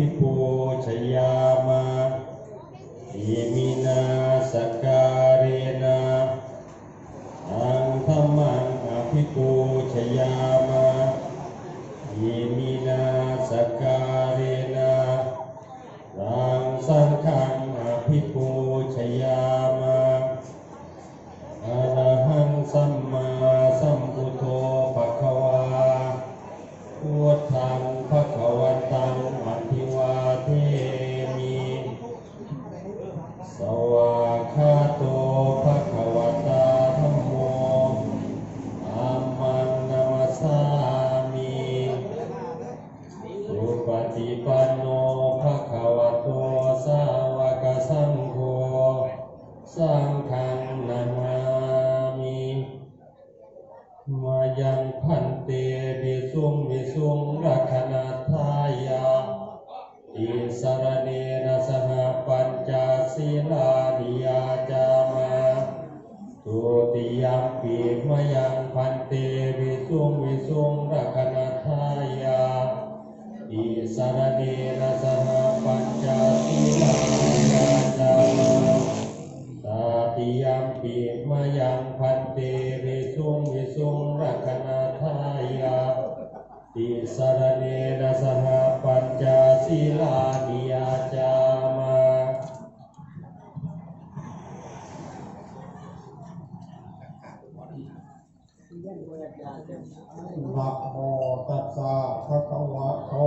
ภิปูชยามาอิมินาสกา พันเตวิสุงวิสุงรักขณาทายาอิสรเนนะสหปัญจศีลานิยาจามาตุติยมปีมยังพันเตวิสุงวิสุงรักขณาทายาอิสรเนนะสหปัญจศีลา di sarane nasaha pancasila niyacama Namo tassa bhagavato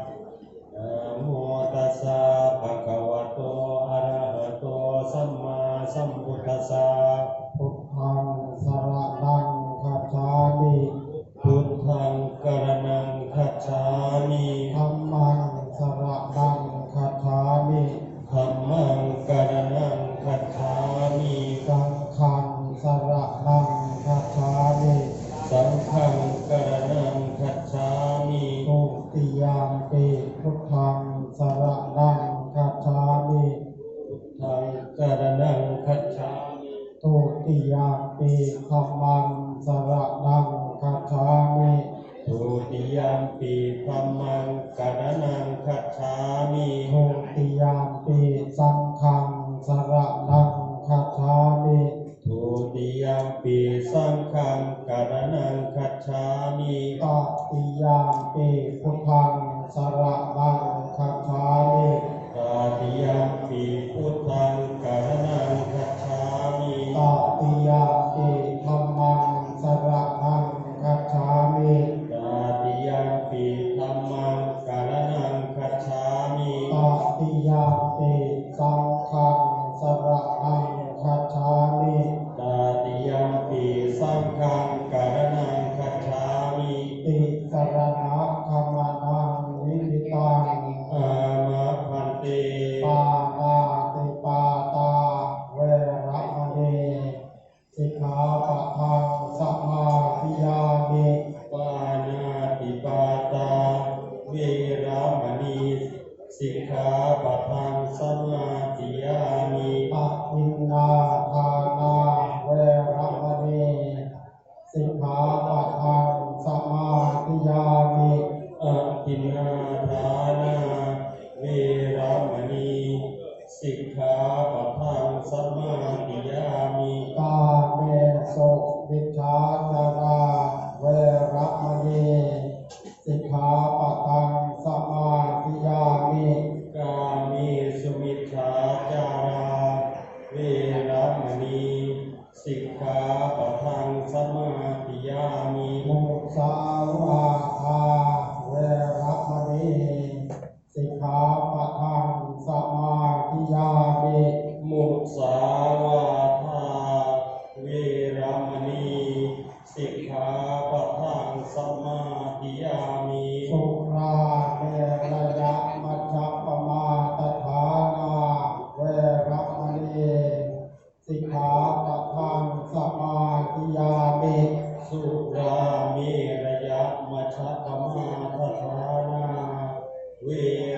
สะพุทธังสรนังคัจฉามิพุทธังกรณังคัจฉามิ คัจฉาตุติยาปิขมังสระดังคัจามิตุติยามปีขมังกรณังคัจามิตุติยามปีสังขังสระดังคัจามิทุติยามปีสังขังกรณังคัจามิตติยามปีพุทธังสระดังคัจามิตติยามปีพุทธัง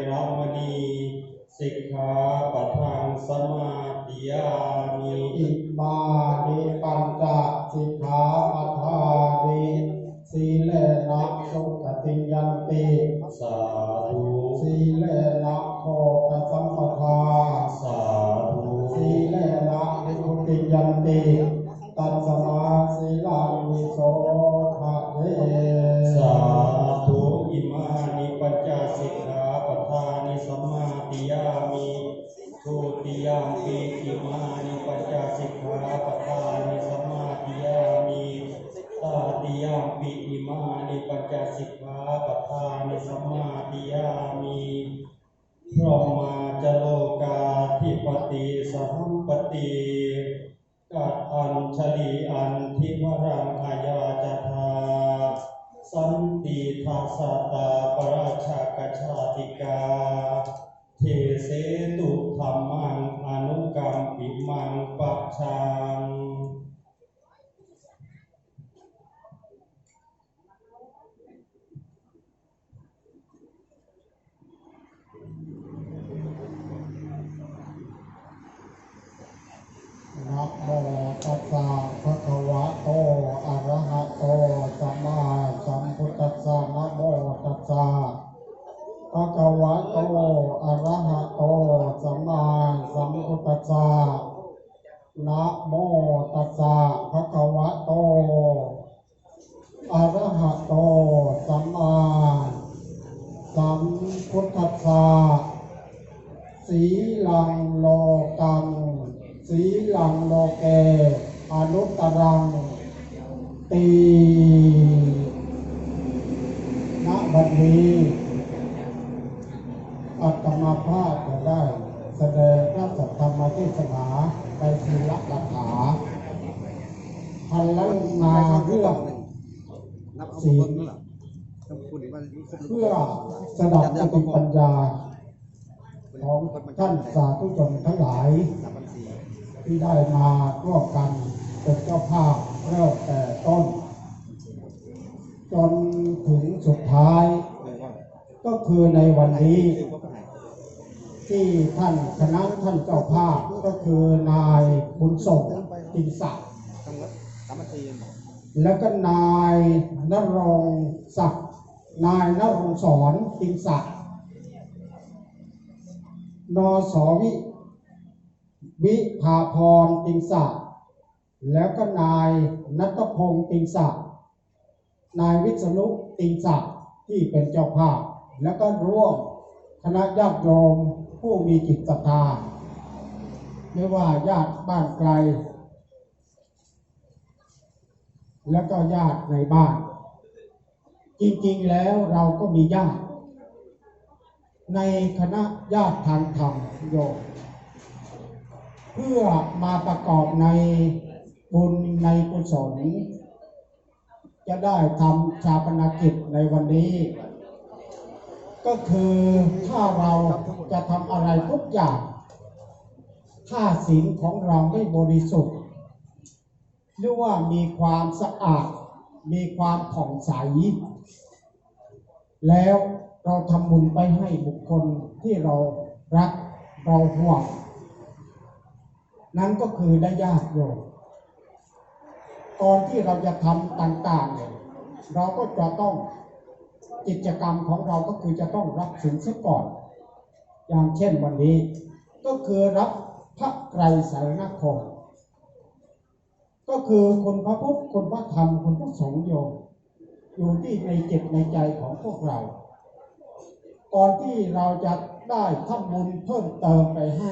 รมณีสิกขาปะทังสมาธิยามิอิมานิปัญจสิกขาปทานิสีเลนะสุขติยันติสาธุสีเลนะโภคสัมปทาสาธุสีเลนะนิพุติยันติตั ทุติยามปีอิมานิปัญจสิกขาปทานิสัมมาทิยามิตาติยามปีอิมานิปัญจสิกขาปทานิสัมมาทิยามิพรหมาจโลกาธิปติสัมปติกัดอัญชลีอันทิวรังอาญาจทาสันติทัสตาปราชากชาติกา ตัสสะภะคะวะโตอะระหะโตสัมมาสัมพุทธัสสะนะโมตัสสะภะคะวะโตอะระหะโตสัมมาสัมพุทธัสสะสีลังโลกังสีลังโลเกอนุตตรังตี ณบัดนี้อัตมาภาพจะได้แสดงพระสัทธรรมเทศนาในศีลกถาพันลันาเรื่องศีลเพื่อสดับสติปัญญา ของท่านสาธุชนทั้งหลาย ที่ได้มาร่วมกันเป็นเจ้าภาพเริ่มแต่ต้น จนถึงสุดท้าย ก็คือในวันนี้ ที่ท่านคณะท่านเจ้าภาพก็คือนายบุญส่งติศักดิ์ต้องลดสามพันสี่แล้วก็นายนรงศักดิ์นายนรงสอนตินศักดิ์นสวิวิภาพรติงศักดิ์แล้วก็นายนัทพงศ์ติงศักดิ์ นายวิษณุติงศักดิ์ที่เป็นเจ้าภาพ แล้วก็ร่วมคณะญาติโยมผู้มีจิตศรัทธาไม่ว่าญาติบ้านไกล แล้วก็ญาติในบ้าน จริงๆแล้วเราก็มีญาติ ในคณะญาติทางธรรมโยมเพื่อมาประกอบในบุญในกุศล จะได้ทำชาปนกิจในวันนี้ ก็คือถ้าเราจะทำอะไรทุกอย่าง ถ้าศีลของเราไม่บริสุทธิ์หรือว่ามีความสะอาด มีความผ่องใส แล้วเราทำบุญไปให้บุคคลที่เรารักเราห่วง นั่นก็คือได้ญาติโยม ก่อนที่เราจะทำต่างๆเนี่ยเราก็จะต้องกิจกรรมของเราก็คือจะต้องรับสินเสียก่อน อย่างเช่นวันนี้ ก็คือรับพระไตรสารณคมก็คือคุณพระพุทธคุณพระธรรมคุณพระสงฆ์โยมอยู่ที่ในจิตในใจของพวกเรา ก่อนที่เราจะได้ทำบุญเพิ่มเติมไปให้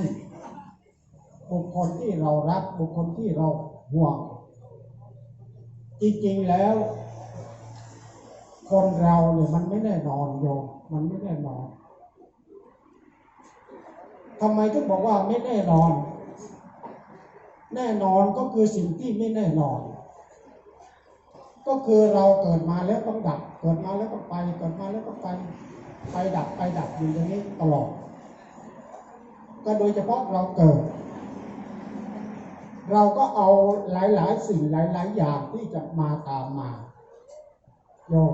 บุคคลที่เรารักบุคคลที่เราห่วง จริงๆแล้ว คนเราเนี่ยมันไม่แน่นอนโยมมันไม่แน่นอนทำไมถึงบอกว่าไม่แน่นอน แน่นอนก็คือสิ่งที่ไม่แน่นอน ก็คือเราเกิดมาแล้วต้องดับ เกิดมาแล้วต้องไป เกิดมาแล้วต้องไป ไปดับไปดับอยู่อย่างนี้ตลอด ก็โดยเฉพาะเราเกิด เราก็เอาหลายๆ สิ่งหลาย ๆ อย่างที่จะมาตามมาโยม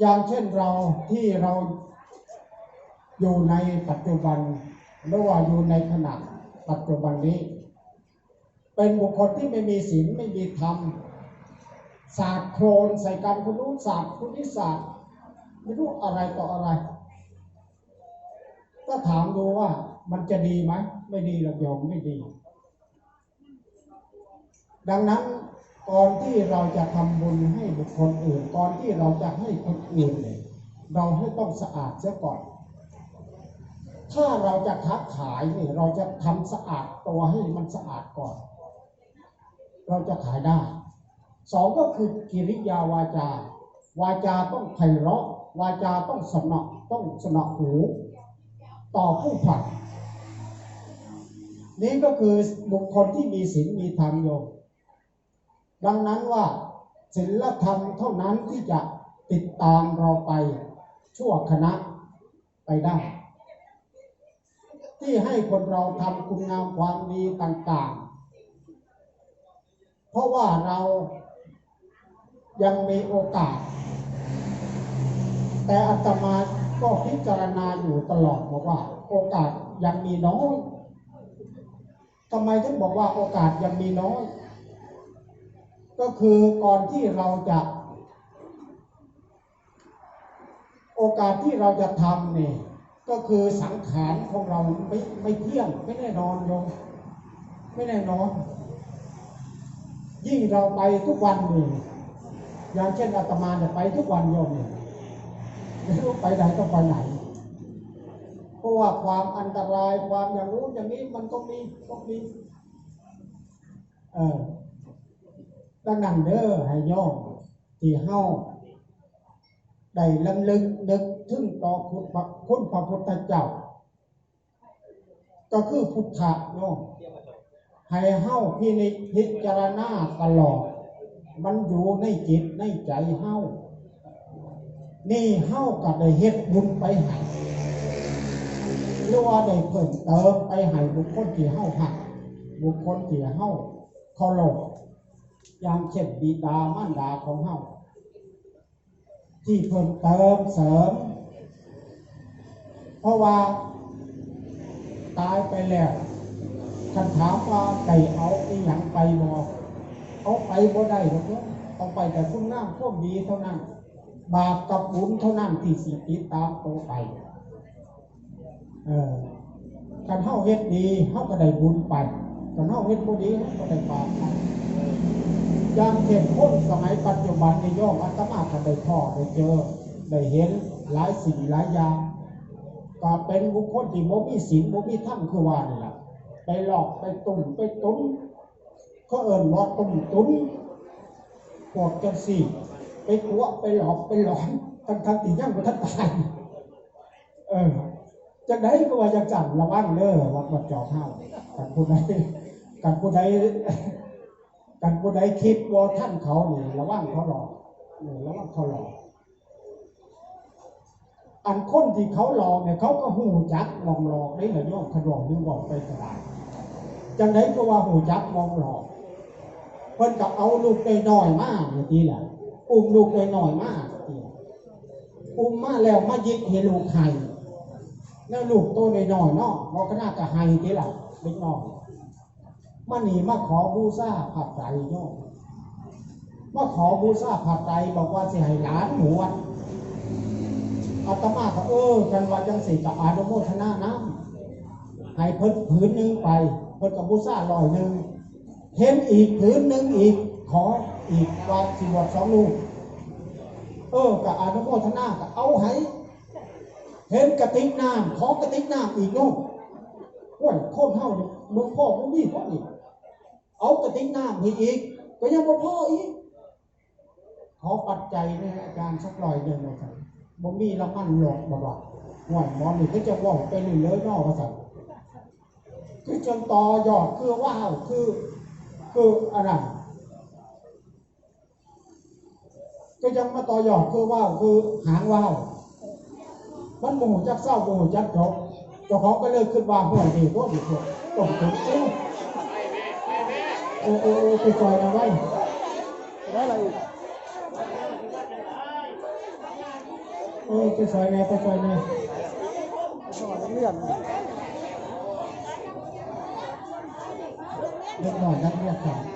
อย่างเช่นเราที่เราอยู่ในปัจจุบันหรือว่าอยู่ในขณะปัจจุบันนี้ เป็นบุคคลที่ไม่มีศีลไม่มีธรรมศาสตร์โครนใส่กันคุณรู้ศาสตร์คุณนิศาสตร์ไม่รู้อะไรต่ออะไร ก็ถามดูว่ามันจะดีไหม ไม่ดีหรอกโยมไม่ดี ดังนั้นก่อนที่เราจะทำบุญให้บุคคลอื่น ก่อนที่เราจะให้คนอื่นเนี่ยเราให้ต้องสะอาดเสียก่อน ถ้าเราจะค้าขายเนี่ยเราจะทำสะอาดตัวให้มันสะอาดก่อน เราจะขายได้สองก็คือกิริยาวาจา วาจาต้องไพเราะวาจาต้องสนอต้องสนอหูต่อผู้ผัด นี่ก็คือบุคคลที่มีศีลมีธรรมโยมดังนั้นว่าศีลธรรมเท่านั้นที่จะติดตามเราไปชั่วคณะไปได้ ที่ให้คนเราทำคุณงามความดีต่างๆ เพราะว่าเรายังมีโอกาส แต่อาตมาก็พิจารณาอยู่ตลอดบอกว่า โอกาสยังมีน้อย ทำไมถึงบอกว่าโอกาสยังมีน้อย ก็คือก่อนที่เราจะ โอกาสที่เราจะทำเนี่ยก็คือสังขารของเราไม่ไม่เที่ยงไม่แน่นอนโยมไม่แน่นอน ยิ่งเราไปทุกวันนี่อย่างเช่นอาตมาเนี่ยไปทุกวันโยมเนี่ยไม่รู้ไปไหนต้องไปไหน เพราะว่าความอันตรายความอย่างรู้อย่างนี้มันต้องมีต้องมีเออดังนั้นเด้อให้โยมที่เฮาได้ลำลึกนึกถึงต่อคุณพระคุณพระพุทธเจ้า ก็คือพุทธะโยมให้เฮาพินิจพิจารณาตลอด มันอยู่ในจิตในใจเฮานี่เฮาก็ได้เฮ็ดบุญไปให้ รือว่าได้เพิ่มเติมไปให้บุคคลที่เฮาหักบุคคลที่เฮาเคารพอย่างเช่นบิดามารดาของเฮาที่เพิ่มเติมเสริม เพราะว่าตายไปแล้วคันถามว่าได้เอาอีหยังไปบ่เอาไปบ่ได้หรอกเนาะเอาไปแต่คุณงามความดีเท่านั้น บาปกับบุญเท่านั้นที่สิติดตามตัวไป เออคันเฮาเฮ็ดดีเฮาก็ได้บุญไปคันเฮาเฮ็ดบ่ดีเฮาก็ได้บาปไปอย่างเช่นคนสมัยปัจจุบันในโยมอาตมาก็ได้พ่อได้เจอได้เห็นหลายสิ่งหลายอย่างก็เป็นบุคคลที่บ่มีศีลบ่มีธรรมคือว่านี่ล่ะไปหลอกไปตุ่มไปตุ้นเขาเอิ้นว่าตุ่มตุ้นปวดจังสี่ไปกัวไปหลอกไปหลอนทั้งทั้งที่ยังบ่ทันตายเออ จังไดก็ว่าจังสั่นระวังเด้อวัดวัดจอกเฮากันผู้ใดกันผู้ใดกันผู้ใดคิดว่าท่านเขาเนี่ยระวังเขาหลอกนี่ยระวังเขาหลอก อันคนที่เขาหลอกเนี่ยเขาก็หูจักมองหลอกได้เหรอโยมขนมนึงบอกไปก็ได้จังไดก็ว่าหูจักมองหลอกเพิ่นก็เอาลูกน้อยมาอย่างนี้แหละอุ้มลูกน้อยมาอย่างนี้อุ้มมาแล้วมายิกให้ลูกไห้ แล้วลูกตัวน้อยๆเนาะเราก็น่าจะไห้ทีหละเล็กน้อยมาหนีมาขอบูชาผัดไตรโยมมาขอบูชาผัดไตบอกว่าสิให้หลานหมวดอาตมาก็เออกันว่าจังสิกับอานุโมทนาน้ำให้เพิ่นผืนหนึ่งไป เพิ่นกับบุษาลอยหนึ่งเห็นอีกผืนหนึ่งอีก ขออีกว่าสิบวชสองลูก เออกับอานุโมทนาก็เอาให้ เห็นกระติกน้ำขอกระติกน้ำอีกลูกโอ้ยโคตรเท่านี่หลวงพ่อผู้มีพ่อนี่เอากระติกน้ำให้อีก ก็ยังบ่พ่ออีกขอปัจจัยนี่ยอาจารย์สักลอยหนึ่งนะครับบ่มีละมันหลอกบ่ว่าห่วยหมอนี่ก็จะว่องไปเรื่อยๆเนอกว่าซั่นคือจนต่อยอดคือว้าวคือคืออะไรก็ยังมาต่อยอดคือว่าวคือหางว่าว มันหมู่จักเศร้าหมู่จักจบเจ้าของก็เลยขึ้นว่าห่วยดีก็ดีก็ต้องถึงโอ้โอ้โอ้ไปจอยเอาไว้ได้อะไรอีกเออไปซอยแน่ไปซอยแน่ช่อเลื่อนเล็กน้อยนักเรียนครับ